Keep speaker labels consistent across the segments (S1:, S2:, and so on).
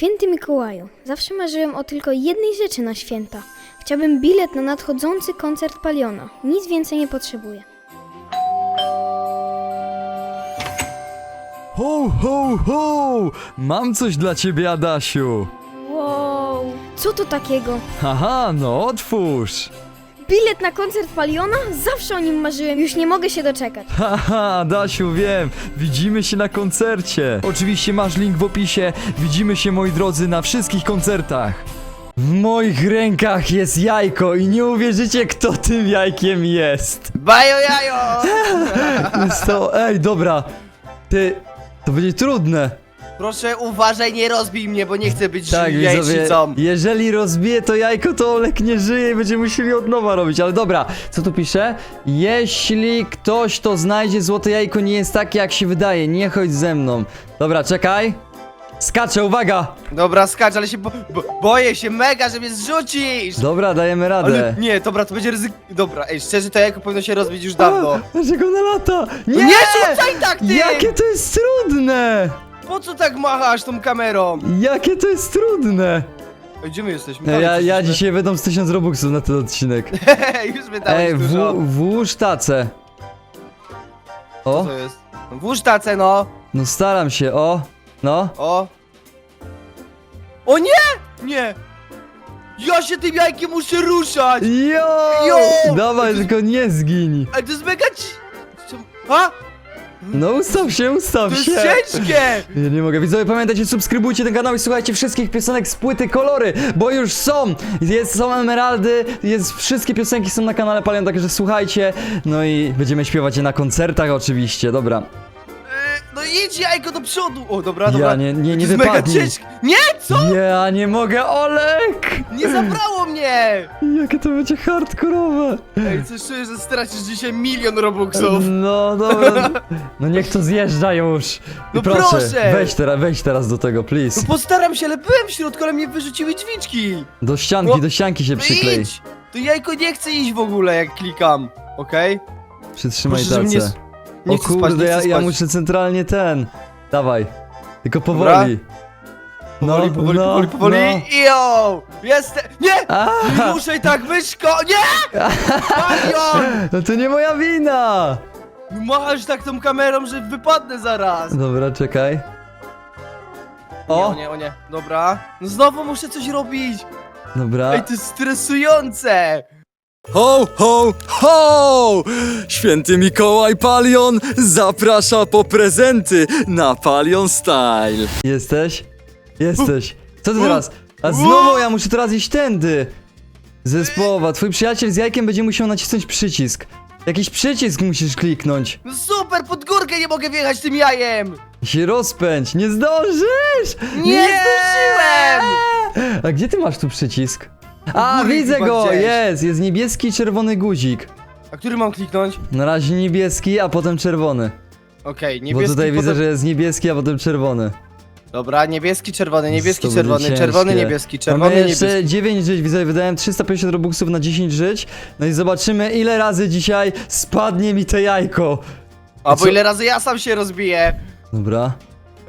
S1: Święty Mikołaju, zawsze marzyłem o tylko jednej rzeczy na święta. Chciałbym bilet na nadchodzący koncert Paliona. Nic więcej nie potrzebuję.
S2: Ho, ho, ho! Mam coś dla ciebie, Adasiu.
S1: Wow! Co to takiego?
S2: Haha, no otwórz.
S1: Bilet na koncert Paliona? Zawsze o nim marzyłem, już nie mogę się doczekać.
S2: Haha, Adasiu, wiem. Widzimy się na koncercie. Oczywiście masz link w opisie. Widzimy się, moi drodzy, na wszystkich koncertach. W moich rękach jest jajko i nie uwierzycie, kto tym jajkiem jest.
S3: Bajo jajo!
S2: Jest to, ej, dobra. Ty, to będzie trudne.
S3: Proszę uważaj, nie rozbij mnie, bo nie chcę być
S2: Tak,
S3: jajczycą.
S2: jeżeli rozbije to jajko, to Olek nie żyje i będziemy musieli od nowa robić, ale dobra, co tu pisze? Jeśli ktoś to znajdzie, złote jajko nie jest takie jak się wydaje, nie chodź ze mną. Dobra, czekaj. Skaczę, uwaga!
S3: Dobra, skacz, ale się bo, bo, boję się mega, że mnie zrzucisz!
S2: Dobra, dajemy radę.
S3: Ale nie, dobra, to będzie ryzyk... Dobra, ej, szczerze, to jajko powinno się rozbić już dawno.
S2: Dlaczego ona lata? Nie!
S3: Nie rzucaj tak, ty!
S2: Jakie to jest trudne!
S3: Po co tak machasz tą kamerą?
S2: Jakie to jest trudne!
S3: Ej, Gdzie my jesteśmy?
S2: Ja, ja
S3: jesteśmy.
S2: dzisiaj wydam z 1000 robuxów na ten odcinek.
S3: już wydałeś
S2: Ej,
S3: dużo.
S2: w, włóż tacę.
S3: Co
S2: O,
S3: to jest? Włóż tacę, no!
S2: no staram się, o. No.
S3: O! O nie! Nie! Ja się tym jajkiem muszę ruszać!
S2: Jo!
S3: Jo!
S2: Dawaj, tylko nie zgiń.
S3: Ale to jest mega ci... Co- A?
S2: No ustaw się, ustaw
S3: To jest
S2: się.
S3: ciężkie!
S2: Ja nie mogę. Widzowie, pamiętajcie, subskrybujcie ten kanał i słuchajcie wszystkich piosenek z płyty Kolory, bo już są. Jest, są emeraldy, jest, wszystkie piosenki są na kanale Palion, także słuchajcie. No i będziemy śpiewać je na koncertach oczywiście, dobra.
S3: No idź jajko do przodu! O, dobra, dobra.
S2: Ja nie, nie, nie
S3: to jest mega
S2: wypadnij.
S3: ciężkie. Nie, co?
S2: Ja nie mogę, Olek!
S3: Nie zabrało mnie!
S2: Jakie to będzie hardkorowe.
S3: Ej, coś czuję, że stracisz dzisiaj milion robuxów.
S2: No dobra. No niech to zjeżdża już. I
S3: No
S2: proszę. Weź, teraz, weź teraz do tego, please.
S3: No postaram się, ale byłem w środku, ale mnie wyrzuciły dźwiczki.
S2: Do ścianki,
S3: No,
S2: do ścianki się
S3: No
S2: przyklei.
S3: idź! To jajko nie chce iść w ogóle, jak klikam. Okej?
S2: Przytrzymaj
S3: Proszę, żeby nie,
S2: tacę.
S3: Nie
S2: o
S3: chcę
S2: kurde,
S3: spać, nie chcę
S2: ja,
S3: spać.
S2: ja muszę centralnie ten. Dawaj. Tylko powoli.
S3: Powoli, powoli,
S2: no,
S3: powoli, powoli.
S2: no.
S3: Jo! Jestem! Nie! Nie ruszaj tak, myszko! Nie! Marion!
S2: no to nie moja wina!
S3: Machasz tak tą kamerą, że wypadnę zaraz.
S2: Dobra, czekaj.
S3: Nie,
S2: O!
S3: o nie, o nie. Dobra. No znowu muszę coś robić.
S2: Dobra.
S3: Ej, to jest stresujące.
S2: Ho, ho, ho! Święty Mikołaj Palion zaprasza po prezenty na Palion Style. Jesteś? Jesteś. Co ty teraz? A znowu ja muszę teraz iść tędy. Zespołowa, twój przyjaciel z jajkiem będzie musiał nacisnąć przycisk. Jakiś przycisk musisz kliknąć.
S3: No super, pod górkę nie mogę wjechać tym jajem.
S2: Się rozpędź, nie zdążysz!
S3: Nie zdążyłem!
S2: A gdzie ty masz tu przycisk? A,
S3: góry
S2: widzę
S3: chyba
S2: go!
S3: gdzieś.
S2: Jest, jest niebieski i czerwony guzik.
S3: A który mam kliknąć?
S2: Na razie niebieski, a potem czerwony.
S3: Okej, niebieski.
S2: Bo tutaj widzę,
S3: potem-
S2: że jest niebieski, a potem czerwony.
S3: Dobra, niebieski, czerwony, niebieski,
S2: To będzie
S3: czerwony,
S2: ciężkie.
S3: czerwony, niebieski, czerwony,
S2: Mamy jeszcze
S3: niebieski.
S2: 9 żyć, widzę, wydałem 350 robuxów na 10 żyć. No i zobaczymy, ile razy dzisiaj spadnie mi to jajko.
S3: A bo
S2: co-
S3: ile razy ja sam się rozbiję.
S2: Dobra,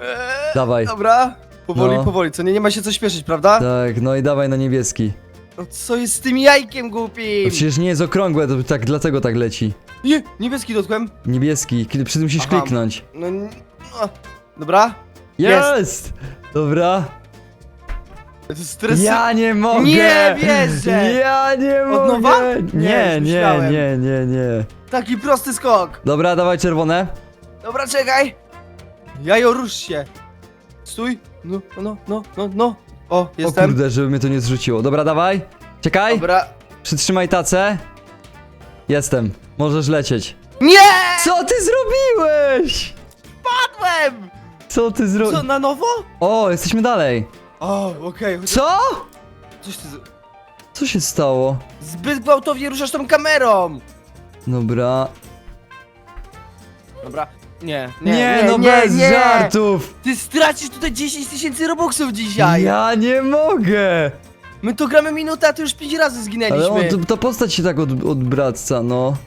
S3: Eee,
S2: dawaj.
S3: Dobra. Powoli,
S2: No.
S3: powoli, co nie, nie ma się co śpieszyć, prawda?
S2: Tak, no i dawaj na niebieski.
S3: No co jest z tym jajkiem
S2: No
S3: głupim?
S2: przecież nie jest okrągłe, to tak, dlatego tak leci.
S3: Nie, niebieski dotkłem.
S2: Niebieski, kiedy przy tym musisz
S3: Aha.
S2: kliknąć.
S3: No, n- no. Dobra. Jest.
S2: Jest! Dobra.
S3: To jest stres...
S2: Ja nie mogę!
S3: Nie wierzę!
S2: Ja nie
S3: Od
S2: mogę!
S3: nowa?
S2: Nie,
S3: Nie,
S2: nie,
S3: myślałem.
S2: nie, nie, nie.
S3: Taki prosty skok.
S2: Dobra, dawaj czerwone.
S3: Dobra, czekaj. Jajo, rusz się. Stój. No, no, no, no, no. O,
S2: O
S3: jestem.
S2: kurde, żeby mnie to nie zrzuciło. Dobra, dawaj. Czekaj.
S3: Dobra.
S2: Przytrzymaj tacę. Jestem. Możesz lecieć.
S3: Nie!
S2: Co ty zrobiłeś?
S3: Padłem!
S2: Co ty
S3: Co,
S2: zrobiłeś?
S3: na nowo?
S2: O, jesteśmy dalej.
S3: O, okej. chociaż-
S2: Co?
S3: Coś ty... z-
S2: Co się stało?
S3: Zbyt gwałtownie ruszasz tą kamerą.
S2: Dobra.
S3: Dobra. Nie, nie,
S2: Nie,
S3: nie,
S2: no bez żartów.
S3: Ty stracisz tutaj 10 tysięcy robuxów dzisiaj.
S2: Ja nie mogę.
S3: My tu gramy minutę, a ty już 5 razy
S2: Ale
S3: zginęliśmy.
S2: on, to, ta postać się tak od, odbraca, no.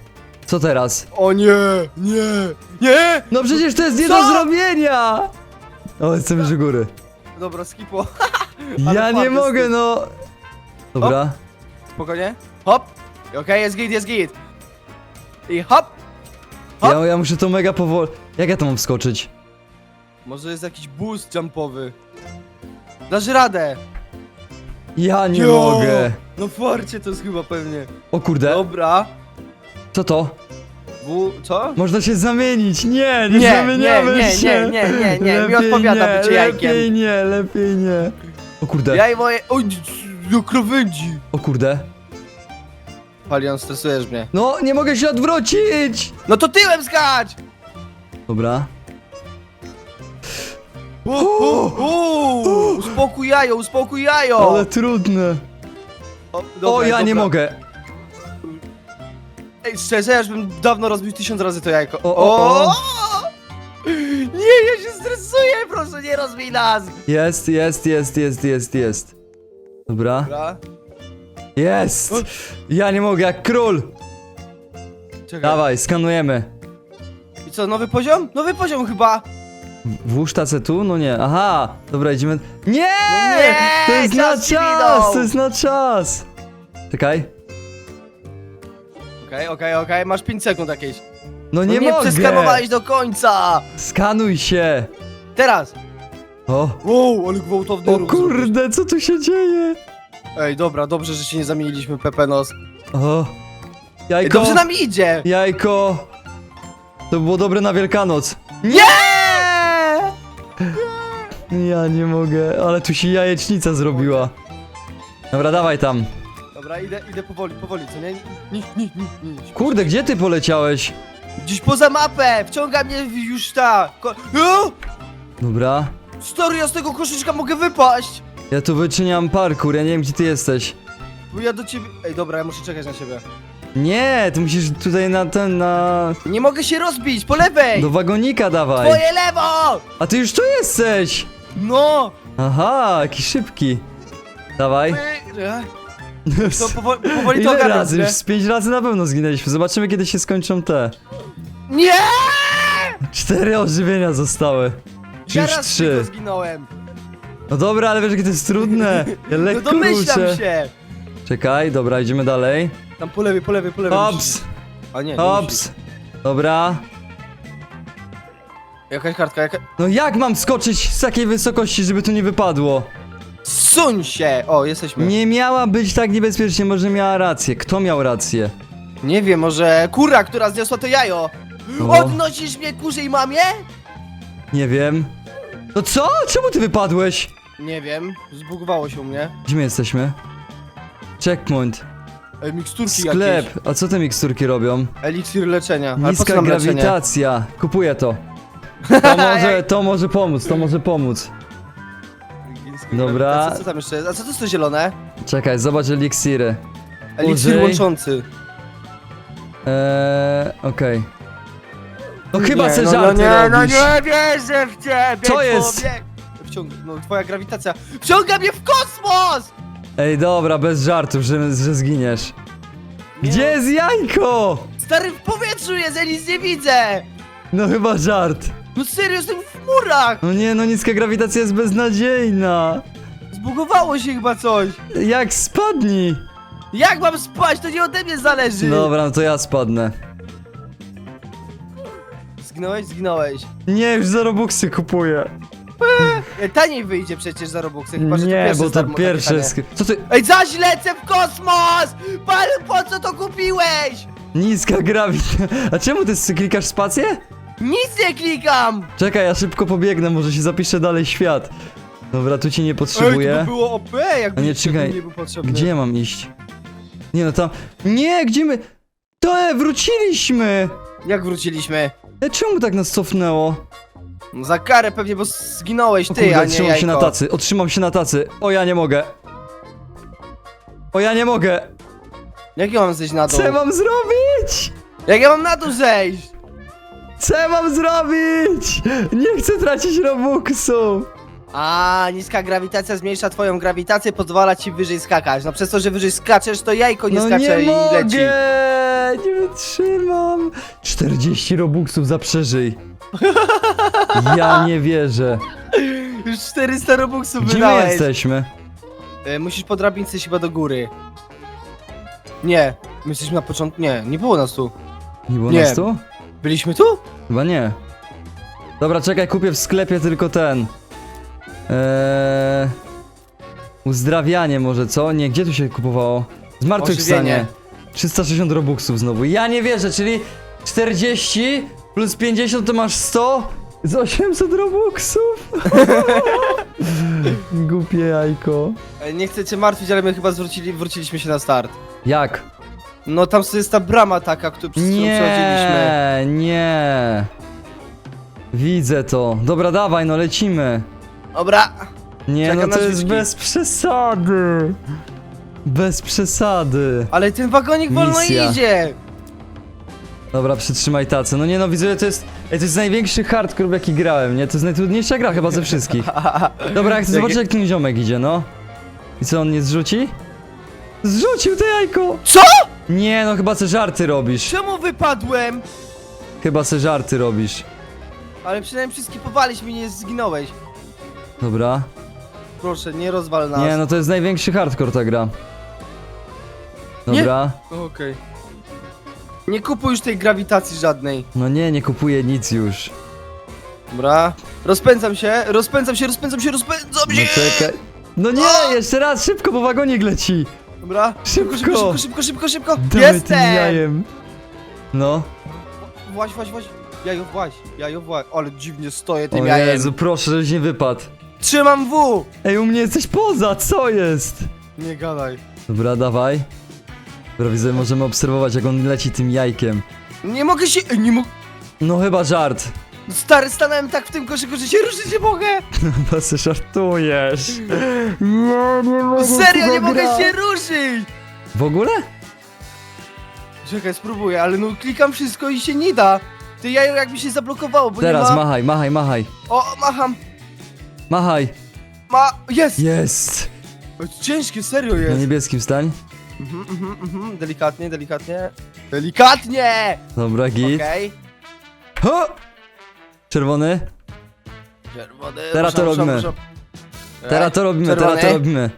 S2: Co teraz?
S3: O nie, nie, nie!
S2: No przecież to jest nie
S3: Co?
S2: do zrobienia! O, jestem już u góry.
S3: Dobra, skipo.
S2: Ja
S3: Ale
S2: nie mogę, no. Dobra.
S3: Spokojnie. Hop. Okej, jest git, jest git. I hop. Hop.
S2: Ja, ja muszę to mega powoli. Jak ja to mam wskoczyć?
S3: Może jest jakiś boost jumpowy. Dasz radę.
S2: Ja nie
S3: Jo!
S2: mogę.
S3: No forcie to jest chyba pewnie.
S2: O kurde,
S3: Dobra.
S2: co to?
S3: W... co?
S2: Można się zamienić. Nie, nie,
S3: Nie,
S2: zamieniamy
S3: nie, nie,
S2: się.
S3: nie, nie, nie, nie, mi
S2: Lepiej
S3: odpowiada
S2: nie,
S3: bycie jajkiem.
S2: Lepiej nie, lepiej nie. O kurde,
S3: Ja i moje... Oj, do krawędzi.
S2: o kurde.
S3: Palion, stresujesz mnie.
S2: No, nie mogę się odwrócić.
S3: No to tyłem skacz!
S2: Dobra.
S3: Uuu, uspokój jajo, uspokój jajo!
S2: Ale trudne.
S3: O,
S2: O,
S3: dobra,
S2: ja nie
S3: dobra.
S2: mogę.
S3: Ej, szczerze, ja już bym dawno rozbił tysiąc razy to jajko.
S2: O, o, o.
S3: Nie, ja się stresuję, proszę, nie rozbij nas!
S2: Jest, jest, jest, jest, jest, jest. Dobra.
S3: Dobra,
S2: Jest! Ja nie mogę, jak król!
S3: czekaj.
S2: Dawaj, skanujemy.
S3: Co, nowy poziom? Nowy poziom chyba!
S2: Włóż tacę tu? No nie. Aha! Dobra, idziemy. Nie!
S3: No nie!
S2: To jest na
S3: Czas ci
S2: czas!
S3: minął!
S2: To jest na czas! Czekaj.
S3: Okej, okej, okej, masz 5 sekund jakieś.
S2: No nie
S3: no nie
S2: mogę!
S3: przeskanowałeś do końca!
S2: Skanuj się!
S3: Teraz!
S2: O!
S3: Wow, ale gwałtowny
S2: O
S3: ruch
S2: kurde, co tu się dzieje?
S3: Ej, dobra, dobrze, że się nie zamieniliśmy, Pepenos.
S2: O!
S3: Ej,
S2: Jajko!
S3: dobrze nam idzie!
S2: Jajko! To było dobre na Wielkanoc.
S3: Nie!
S2: Ja nie mogę, ale tu się jajecznica zrobiła. Dobra, dawaj tam.
S3: Dobra, idę, idę powoli, powoli, co nie? Nie, nie, nie, nie.
S2: Kurde, gdzie ty poleciałeś?
S3: Gdzieś poza mapę! Wciąga mnie już ta... Ko o!
S2: Dobra.
S3: Stary, ja z tego koszyczka mogę wypaść!
S2: Ja tu wyczyniam parkour, ja nie wiem gdzie ty jesteś.
S3: Bo ja do ciebie... Ej, dobra, ja muszę czekać na siebie.
S2: Nie, ty musisz tutaj na ten, na...
S3: Nie mogę się rozbić, po lewej!
S2: Do wagonika dawaj.
S3: Twoje lewo!
S2: A ty już tu jesteś!
S3: No!
S2: Aha, jaki szybki. Dawaj.
S3: To powoli, powoli to
S2: Ile
S3: ogarniam,
S2: razy? Już z pięć razy na pewno zginęliśmy. Zobaczymy kiedy się skończą te.
S3: Nie!
S2: Cztery ożywienia zostały. Czy
S3: Ja
S2: już
S3: raz
S2: trzy?
S3: zginąłem.
S2: No dobra, ale wiesz jakie to jest trudne. Ja
S3: No
S2: lekko
S3: domyślam
S2: ruszę.
S3: się!
S2: Czekaj, dobra, idziemy dalej.
S3: Tam po lewej, po lewej, po lewej. Musisz- A nie, nie
S2: hops. Dobra.
S3: Jakaś kartka, jaka...
S2: No jak mam skoczyć z takiej wysokości, żeby tu nie wypadło?
S3: Suń się! O, jesteśmy. Nie,
S2: Nie miała być tak niebezpiecznie, może miała rację. Kto miał rację?
S3: wiem, może kura, która zniosła to jajo.
S2: O.
S3: Odnosisz mnie kurzej mamie?
S2: Nie wiem. No co? Czemu ty wypadłeś?
S3: Nie wiem, zbugowało się u mnie.
S2: Gdzie my jesteśmy? Checkpoint.
S3: Ej, miksturki jakieś.
S2: Sklep. A co te miksturki robią?
S3: Eliksir leczenia. Ale po co
S2: Niska
S3: nam leczenie?
S2: grawitacja. Kupuję to. To może, to może pomóc, to może pomóc.
S3: Niska
S2: Dobra.
S3: grawitacja, Co tam jeszcze jest? A co to jest to zielone?
S2: Czekaj, zobacz eliksiry.
S3: Eliksir
S2: Użyj.
S3: łączący.
S2: Eee, okej. No chyba se
S3: no,
S2: żarty
S3: no nie, no
S2: robisz.
S3: nie wierzę w ciebie,
S2: Co jest?
S3: człowiek. Wciąg... No, twoja grawitacja. Wciąga mnie w kosmos!
S2: Ej, dobra, bez żartów, że, że zginiesz.
S3: Nie,
S2: Gdzie jest jajko?
S3: Stary, w powietrzu jest, ja nic nie widzę!
S2: No chyba żart.
S3: No serio, jestem w chmurach!
S2: No nie, no niska grawitacja jest beznadziejna.
S3: Zbugowało się chyba coś.
S2: Jak spadnij.
S3: Jak mam spać? To nie ode mnie zależy.
S2: Dobra, no to ja spadnę.
S3: Zginąłeś? Zginąłeś.
S2: Nie, już za robuxy kupuję.
S3: E, Taniej wyjdzie przecież za Robuxy, chyba że to
S2: Nie,
S3: pierwsze
S2: bo to pierwsze jest...
S3: tanie.
S2: Co ty?
S3: Ej, zaś lecę w kosmos! Pan, po co to kupiłeś?
S2: Niska grawitacja. A czemu ty klikasz spację?
S3: Nic nie klikam!
S2: Czekaj, ja szybko pobiegnę, może się zapiszę dalej świat. Dobra, tu cię nie
S3: Ej, to
S2: potrzebuję.
S3: by było OP, jakby
S2: A nie, czekaj.
S3: nie był potrzebny.
S2: Gdzie ja mam iść? Nie no tam... Nie, gdzie my... To e, wróciliśmy!
S3: Jak wróciliśmy?
S2: E, czemu tak nas cofnęło?
S3: No za karę pewnie, bo zginąłeś ty,
S2: kurde,
S3: a nie
S2: trzymam
S3: jajko.
S2: się na tacy, otrzymam się na tacy. O, ja nie mogę. O, ja nie mogę.
S3: Jak ja mam zejść na dół?
S2: Co ja mam zrobić?
S3: Jak ja mam na dół zejść?
S2: Co ja mam zrobić? Nie chcę tracić robuxu.
S3: A, niska grawitacja zmniejsza twoją grawitację, pozwala ci wyżej skakać. No przez to, że wyżej skaczesz, to jajko nie
S2: no
S3: skacze
S2: nie
S3: i
S2: mogę.
S3: leci.
S2: Nie wytrzymam. 40 robuxów za przeżyj. Ja nie wierzę.
S3: Już 400 robuxów
S2: Gdzie my
S3: wydałeś.
S2: jesteśmy?
S3: E, musisz po drabince iść chyba do góry. Nie, my jesteśmy na początku. Nie, nie było nas tu.
S2: Nie było
S3: Nie.
S2: nas tu?
S3: Byliśmy tu?
S2: Chyba nie. Dobra, czekaj, kupię w sklepie tylko ten. Eee... Uzdrawianie może, co? Nie, gdzie tu się kupowało? Zmartwychwstanie.
S3: Ożywienie.
S2: 360 robuxów znowu. Ja nie wierzę, czyli 40 plus 50 to masz 100 z 800 robuxów. Głupie jajko.
S3: E, nie chcę cię martwić, ale my chyba zwrócili, wróciliśmy się na start.
S2: Jak?
S3: No tam jest ta brama taka, którą przez którą przechodziliśmy.
S2: Nie, nie. Widzę to. Dobra, dawaj, no lecimy.
S3: Dobra.
S2: Nie,
S3: Czekam
S2: no
S3: na
S2: to jest bez przesady. Bez przesady.
S3: Ale ten wagonik wolno
S2: Misja.
S3: idzie.
S2: Dobra, przytrzymaj tacę. No nie no, widzę, to jest. Ej, to jest największy hardcore, w jaki grałem, nie? To jest najtrudniejsza gra chyba ze wszystkich. Dobra, ja chcę zobaczyć, jak ten ziomek idzie, no. I co, on nie zrzuci? Zrzucił to jajko!
S3: Co?
S2: Nie, no chyba se żarty robisz.
S3: Czemu wypadłem?
S2: Chyba se żarty robisz.
S3: Ale przynajmniej wszystkie powaliśmy nie zginąłeś.
S2: Dobra.
S3: Proszę, nie rozwal nas.
S2: Nie, no to jest największy hardcore ta gra.
S3: Nie.
S2: Dobra.
S3: Okej. Nie kupuj już tej grawitacji żadnej.
S2: No nie, nie kupuję nic już.
S3: Dobra. Rozpędzam się, rozpędzam się, rozpędzam się, rozpędzam
S2: No
S3: się!
S2: czekaj. No nie, jeszcze raz, szybko, bo wagonik leci.
S3: Dobra. Szybko, szybko,
S2: Szybko.
S3: szybko, szybko, szybko.
S2: Dawaj tym
S3: Jestem!
S2: jajem. No.
S3: Właź, właź, właź. Jajo, właź, jajo, właź. Ale dziwnie stoję
S2: O
S3: tym jajem.
S2: Jezu, proszę, żebyś nie wypadł.
S3: Trzymam W!
S2: Ej, u mnie jesteś poza, co jest?
S3: Nie gadaj.
S2: Dobra, dawaj. Dobra, widzę, możemy obserwować, jak on leci tym jajkiem.
S3: Nie mogę się, nie mogę.
S2: No chyba żart.
S3: Stary, stanąłem tak w tym koszyku, że się ruszyć nie mogę!
S2: Chyba se żartujesz. Nie, nie mogę
S3: Serio, nie mogę się ruszyć!
S2: W ogóle?
S3: Czekaj, spróbuję, ale no klikam wszystko i się nie da. To jajo jak mi się zablokowało, bo
S2: Teraz,
S3: nie ma...
S2: machaj, machaj, machaj.
S3: O, macham.
S2: Machaj.
S3: Ma... Jest!
S2: Jest.
S3: Ciężkie, serio
S2: Na
S3: jest.
S2: niebieskim stań.
S3: Mhm, mhm, mhm. Delikatnie, delikatnie. Delikatnie!
S2: Dobra, git.
S3: Okej.
S2: Ho! Czerwony.
S3: Czerwony.
S2: Teraz to
S3: ruszam,
S2: robimy.
S3: ruszam, ruszam.
S2: Teraz to robimy, teraz to
S3: Czerwony.
S2: robimy.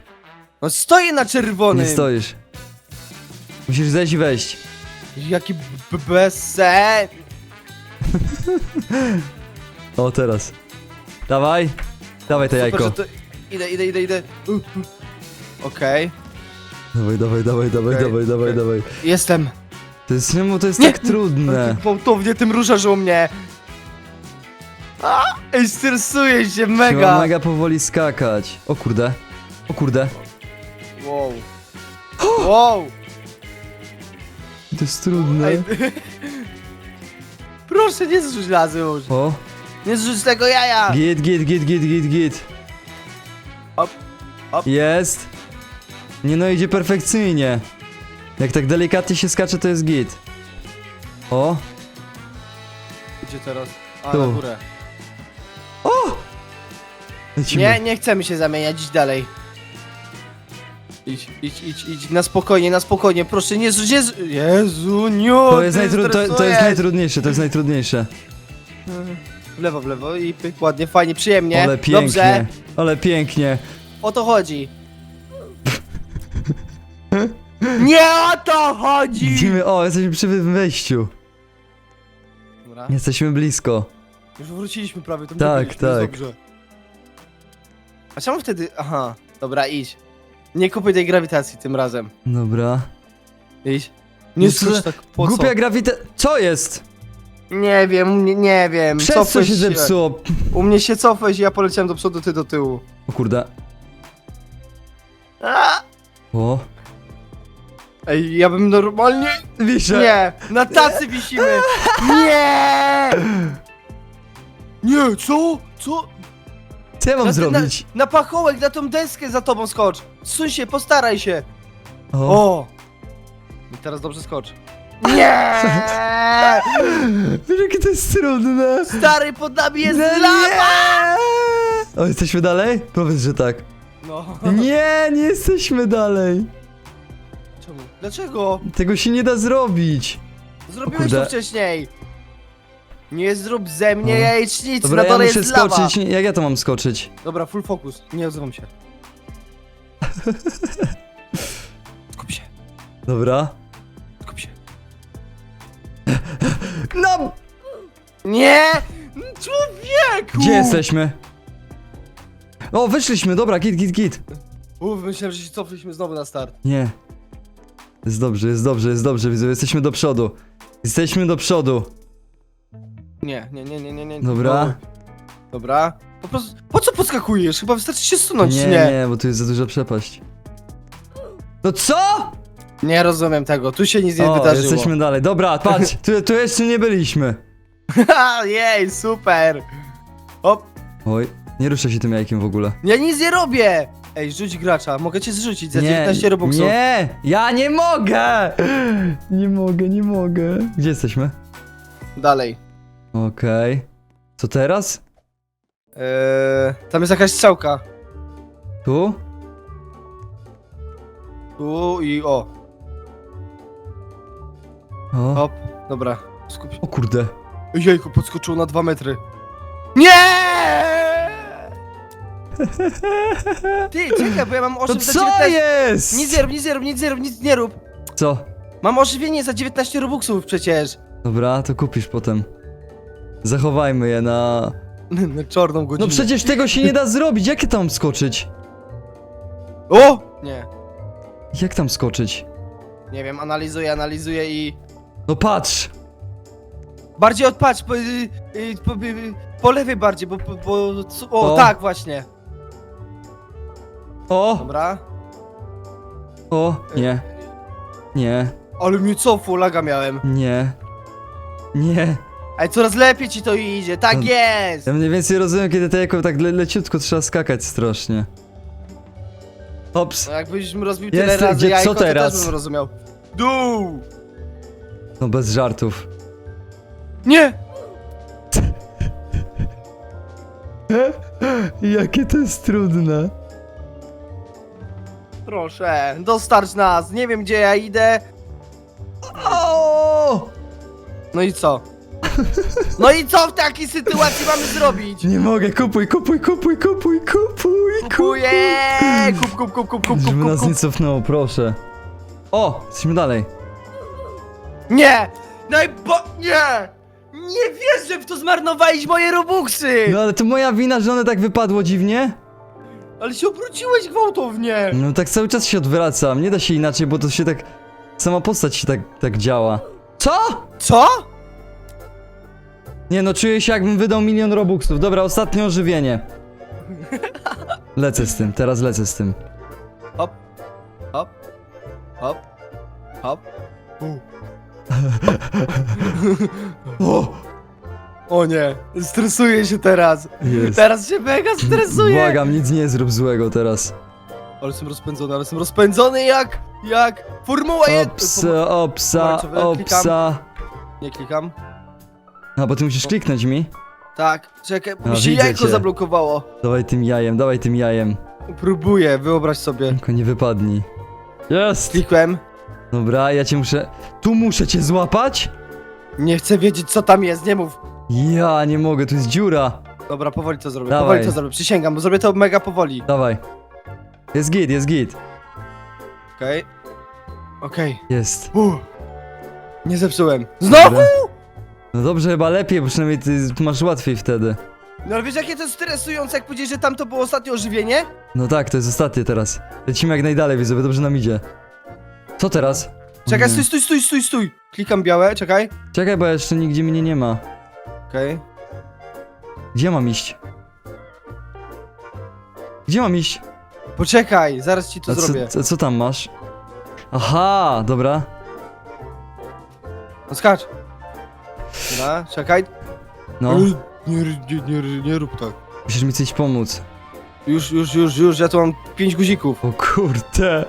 S3: No stoję na czerwonym.
S2: Nie stoisz. Musisz zejść i wejść.
S3: Jaki b- bezsen.
S2: O, teraz. Dawaj. Dawaj to
S3: Super,
S2: jajko.
S3: że to... Idę, idę, idę, idę. Uh, uh. Okej.
S2: Dawaj, dawaj, dawaj, dawaj,
S3: Okej,
S2: dawaj, dawaj,
S3: okej.
S2: dawaj.
S3: Jestem.
S2: To jest, czemu to jest
S3: Nie.
S2: tak trudne?
S3: Gwałtownie tym u mnie. A, ej, stresuję się
S2: Mega.
S3: mega.
S2: mega powoli skakać. O kurde. O kurde.
S3: Wow. Wow.
S2: To jest trudne.
S3: Ej. Proszę, nie zrzuć razy już.
S2: O.
S3: Nie zrzuć tego jaja.
S2: Git, git, git, git, git, git.
S3: Hop, hop.
S2: Jest. Nie no, idzie perfekcyjnie. Jak tak delikatnie się skacze, to jest git. O.
S3: Gdzie teraz? A,
S2: Tu.
S3: na górę.
S2: Lecimy.
S3: Nie, nie chcemy się zamieniać, idź dalej. Idź, idź, idź, idź, na spokojnie, na spokojnie, proszę, nie zrzuć, nie. Jezu, nie,
S2: To jest, najtru- to, to jest najtrudniejsze, to jest najtrudniejsze.
S3: W lewo, w lewo i pyk, ładnie, fajnie, przyjemnie.
S2: Ale pięknie,
S3: Dobrze,
S2: ale pięknie.
S3: o to chodzi. Nie o to chodzi!
S2: Widzimy, o, jesteśmy przy wejściu.
S3: Dobra,
S2: Jesteśmy blisko.
S3: już wróciliśmy prawie, to
S2: Tak,
S3: byliśmy, jest
S2: tak.
S3: Dobrze. A czemu wtedy, aha, dobra, idź. Nie kupuj tej grawitacji tym razem.
S2: Dobra.
S3: Idź. Nie
S2: za-
S3: tak po
S2: Głupia
S3: co?
S2: grawita... Co jest?
S3: Nie wiem, nie, nie wiem.
S2: Przez co
S3: Cofłeś
S2: się zepsuło?
S3: U mnie się cofłeś i ja poleciałem do przodu, ty do tyłu.
S2: O kurde.
S3: A!
S2: O.
S3: Ej, ja bym normalnie...
S2: Wiszę.
S3: Nie, na tacy wisimy. Nie! Nie, co? Co?
S2: Co ja mam
S3: na,
S2: zrobić?
S3: Na, na pachołek, na tą deskę za tobą skocz. Suń się, postaraj się.
S2: O.
S3: O! I teraz dobrze skocz. Nie!
S2: Wiesz jakie to jest trudne?
S3: Stary, pod nami jest
S2: No nie! O, jesteśmy dalej? Powiedz, że tak.
S3: No.
S2: Nie, nie jesteśmy dalej.
S3: Czemu? Dlaczego?
S2: Tego się nie da zrobić.
S3: Zrobiłeś
S2: kurde.
S3: to wcześniej. Nie zrób ze mnie
S2: No.
S3: jajecznicy,
S2: Dobra,
S3: na
S2: ja
S3: dole
S2: muszę
S3: jest lawa.
S2: skoczyć. Nie, Jak ja to mam skoczyć?
S3: Dobra, full focus. Nie odzywam się. Skup się,
S2: Dobra.
S3: skup się.
S2: No!
S3: Nie! Człowieku!
S2: Gdzie jesteśmy? O, wyszliśmy, dobra, git, git, git.
S3: Uff, myślałem, że się cofliśmy znowu na start.
S2: Nie. Jest dobrze, jest dobrze, jest dobrze, widzę, jesteśmy do przodu. Jesteśmy do przodu.
S3: Nie, nie, nie, nie, nie, nie.
S2: Dobra.
S3: Dobra. Po prostu, po co podskakujesz? Chyba wystarczy się sunąć,
S2: Nie,
S3: nie?
S2: nie,
S3: Nie,
S2: bo tu jest za duża przepaść. No co?
S3: nie rozumiem tego, tu się nic nie
S2: O,
S3: wydarzyło.
S2: jesteśmy dalej. Dobra, patrz, tu, tu jeszcze nie byliśmy.
S3: Ha, Jej, super! Hop,
S2: Oj, nie ruszę się tym jajkiem w ogóle.
S3: ja nic nie robię! Ej, rzuć gracza, mogę cię zrzucić za
S2: nie,
S3: 19 robuxów.
S2: Nie, ja nie mogę! Nie mogę, nie mogę. Gdzie jesteśmy?
S3: Dalej.
S2: Okej. Co teraz?
S3: Eee, tam jest jakaś strzałka.
S2: Tu?
S3: Tu i o.
S2: O,
S3: Hop, dobra. Skup się.
S2: o kurde.
S3: Jejku, podskoczył na 2 metry. Nie! Ty, czekaj, bo ja mam
S2: To
S3: ożywienie za
S2: co
S3: 19...
S2: jest?
S3: Nic nie rób, nic nie rób, nic nie rób, nic nie rób.
S2: Co?
S3: Mam ożywienie za 19 robuxów przecież.
S2: Dobra, to kupisz potem. Zachowajmy je na...
S3: Na czarną godzinę.
S2: No przecież tego się nie da zrobić, jak tam skoczyć?
S3: O! Nie.
S2: Jak tam skoczyć?
S3: Nie wiem, analizuję, analizuję i...
S2: No patrz!
S3: Bardziej odpatrz, po, y, y, po, y, po lewej bardziej, bo... bo, bo o,
S2: O.
S3: tak, właśnie.
S2: O!
S3: Dobra.
S2: O! Nie, nie,
S3: Ale mi cofu, laga miałem.
S2: nie. Nie.
S3: Ale coraz lepiej ci to idzie, tak jest!
S2: Ja mniej więcej rozumiem, kiedy to jako tak le leciutko trzeba skakać strasznie. Ops.
S3: No jakbyś rozbił
S2: Jest,
S3: tyle razy
S2: gdzie- co
S3: jajko, to
S2: teraz?
S3: też bym rozumiał. Dół!
S2: No bez żartów.
S3: Nie!
S2: Jakie to jest trudne.
S3: Proszę, dostarcz nas, nie wiem gdzie ja idę.
S2: O!
S3: No i co? No i co w takiej sytuacji mamy zrobić?
S2: Nie mogę, kupuj, kupuj, kupuj, kupuj, kupuj,
S3: Kupuję! Kup, kup, kup, kup, kup,
S2: Żeby
S3: kup,
S2: nas
S3: kup,
S2: nie cofnęło, proszę. O! Jesteśmy dalej.
S3: Nie! No i bo... Nie! Nie wierzę w to zmarnowałeś moje robuxy!
S2: No ale to moja wina, że one tak wypadło dziwnie?
S3: Ale się obróciłeś gwałtownie!
S2: No tak cały czas się odwracam, nie da się inaczej, bo to się tak... Sama postać się tak, tak działa. Co?
S3: Co?
S2: Nie no, czuję się jakbym wydał milion robuxów. Dobra, ostatnie ożywienie. Lecę z tym, teraz lecę z tym.
S3: Hop, hop, hop, hop.
S2: O!
S3: O nie, stresuję się teraz.
S2: Jest.
S3: Teraz się mega stresuję.
S2: Błagam, nic nie zrób złego teraz.
S3: Ale jestem rozpędzony, ale jestem rozpędzony jak, jak Formuła 1.
S2: Opsa, opsa,
S3: klikam.
S2: opsa.
S3: Nie klikam.
S2: A, bo ty musisz kliknąć mi?
S3: Tak, czekaj, bo
S2: A,
S3: mi się
S2: widzę
S3: jajko
S2: cię.
S3: zablokowało.
S2: Dawaj tym jajem, dawaj tym jajem.
S3: Próbuję, wyobraź sobie.
S2: Tylko nie wypadnij. Jest!
S3: Klikłem.
S2: Dobra, ja cię muszę... Tu muszę cię złapać?
S3: Nie chcę wiedzieć co tam jest, nie mów.
S2: Ja nie mogę, tu jest dziura.
S3: Dobra, powoli to zrobię,
S2: Dawaj.
S3: powoli to zrobię, przysięgam, bo zrobię to mega powoli.
S2: Dawaj. Jest git, jest git.
S3: Okej. Okej.
S2: Jest.
S3: Uff. Nie zepsułem. Znowu?
S2: Dobra. No dobrze, chyba lepiej, bo przynajmniej ty masz łatwiej wtedy.
S3: No ale wiesz jakie to jest stresujące, jak powiedzieć, że tam to było ostatnie ożywienie?
S2: No tak, to jest ostatnie teraz. Lecimy jak najdalej, widzowie, dobrze nam idzie. Co teraz?
S3: Czekaj, stój, stój, stój, stój, stój. Klikam białe, czekaj.
S2: Czekaj, bo jeszcze nigdzie mnie nie ma.
S3: Okej.
S2: Gdzie mam iść? Gdzie mam iść?
S3: Poczekaj, zaraz ci to
S2: A co,
S3: zrobię.
S2: co, co tam masz? Aha, dobra.
S3: No skacz. Dobra, czekaj.
S2: No,
S3: Nie, nie, nie, nie, nie rób tak.
S2: musisz mi coś pomóc.
S3: Już, już, już, już, ja tu mam pięć guzików.
S2: O kurde.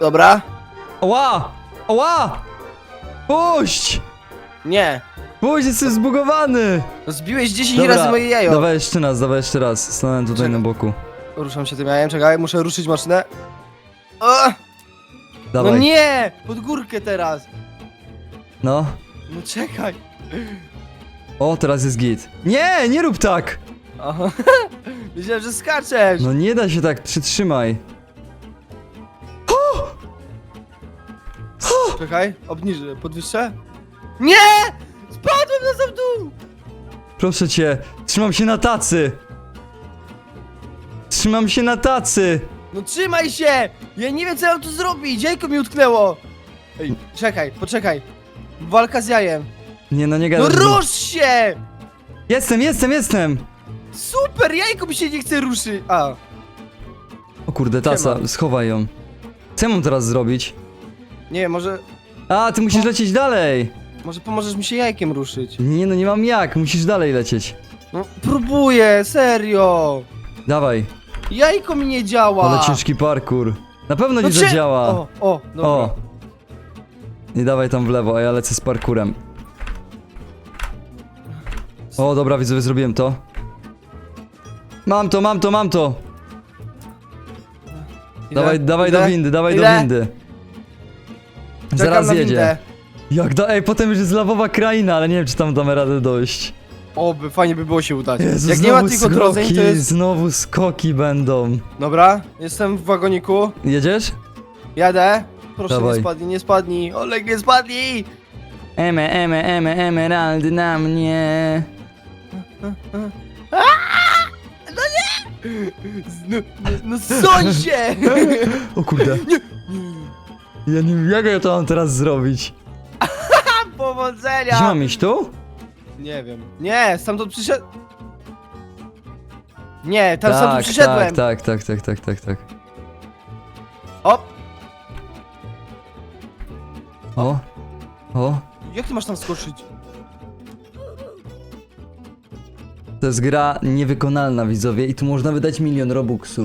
S3: Dobra?
S2: Oła! Oła! Puść!
S3: Nie.
S2: Puść, jestem zbugowany!
S3: No Zbiłeś 10 razy moje jajo.
S2: dawaj jeszcze raz, dawaj jeszcze raz. Stanę tutaj
S3: Czekaj.
S2: na boku.
S3: Ruszam się tym jajem, czekaj, muszę ruszyć maszynę. O!
S2: Dawaj.
S3: No nie! Pod górkę teraz.
S2: No.
S3: No czekaj.
S2: O, teraz jest git. Nie, nie rób tak!
S3: Aha. Myślałem, że skaczesz.
S2: No nie da się tak, przytrzymaj.
S3: Czekaj, obniżę, podwyższę. Nie!
S2: Proszę cię, trzymam się na tacy! Trzymam się na tacy!
S3: No trzymaj się! Ja nie wiem co ja mam tu zrobić, jajko mi utknęło! Ej, czekaj, poczekaj. Walka z jajem.
S2: Nie no, nie
S3: No
S2: gadaj.
S3: rusz się!
S2: Jestem, jestem, jestem!
S3: Super, jajko mi się nie chce ruszyć. A,
S2: O kurde, tasa,
S3: Siema.
S2: schowaj ją. Co ja mam teraz zrobić?
S3: nie może,
S2: A, ty musisz lecieć dalej!
S3: Może pomożesz mi się jajkiem ruszyć.
S2: Nie no, nie mam jak, musisz dalej lecieć.
S3: No, próbuję, serio!
S2: Dawaj,
S3: Jajko mi nie działa!
S2: ale ciężki parkour. Na pewno
S3: No
S2: nie
S3: czy-
S2: zadziała.
S3: O, o, dobra.
S2: O. Nie dawaj tam w lewo, a ja lecę z parkurem. O, dobra, widzowie, zrobiłem to. Mam to, mam to, mam to!
S3: Idę,
S2: Dawaj, dawaj do windy, dawaj
S3: idę.
S2: do windy.
S3: Czekam
S2: Zaraz
S3: na
S2: jedzie. Jak da, ej, potem już jest lawowa kraina, ale nie wiem, czy tam damy radę dojść.
S3: Oby, fajnie by było się udać.
S2: Jezu,
S3: Jak nie ma
S2: znowu
S3: tych odrodzeń,
S2: skoki,
S3: to jest...
S2: znowu skoki będą.
S3: Dobra, jestem w wagoniku.
S2: Jedziesz?
S3: Jadę. Proszę,
S2: Dawaj.
S3: nie spadnij, nie spadnij. Olek, nie spadnij!
S2: Eme, eme, eme, emeraldy na mnie.
S3: No, no, no soń się!
S2: O kurde. Ja nie wiem, jak ja to mam teraz zrobić. Gdzie
S3: Powodzenia!
S2: mam iść tu?
S3: Nie wiem. Nie, stamtąd przyszedł... Nie, tam stamtąd przyszedłem.
S2: tak, tak, tak, tak, tak, tak.
S3: O,
S2: O, o.
S3: jak ty masz tam skoczyć?
S2: To jest gra niewykonalna, widzowie, i tu można wydać milion robuxów.